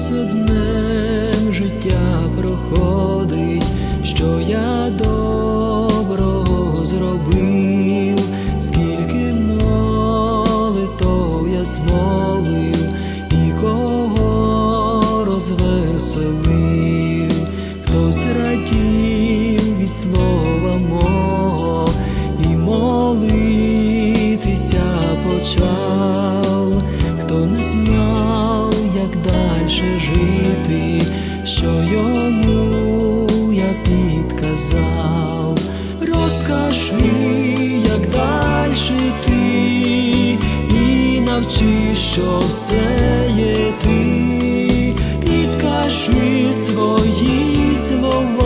за днем життя проходить, що я доброго зробив, скільки молитов я змовив і кого розвеселив, хтось радів від слова. Підказав, розкажи, як дальше ти, і навчи, що все є ти, підкажи свої слова,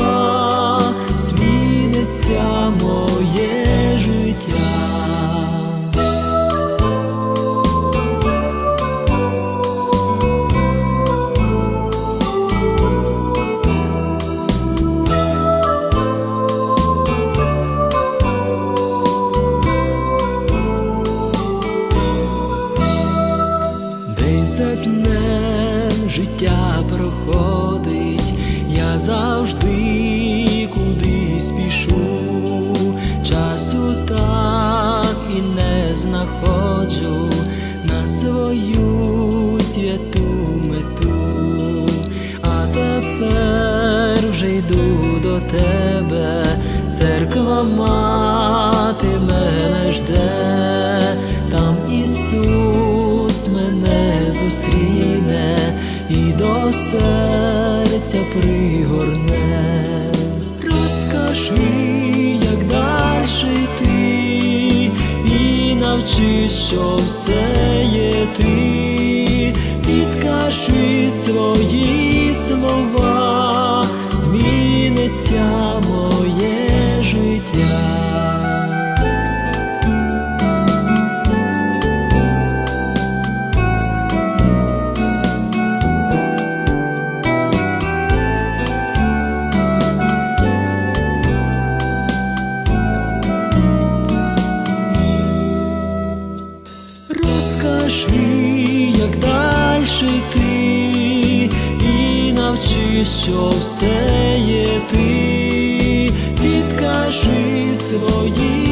святу мету, а тепер вже йду до тебе, церква мати мене жде, там Ісус мене зустріне і до серця пригорне. Розкажи, як дальше йти, і навчи, що все є ти, підкажи свої слова, зміниться моє життя. Розкажи, як дальше йти, і навчи, що все є ти, підкажи свої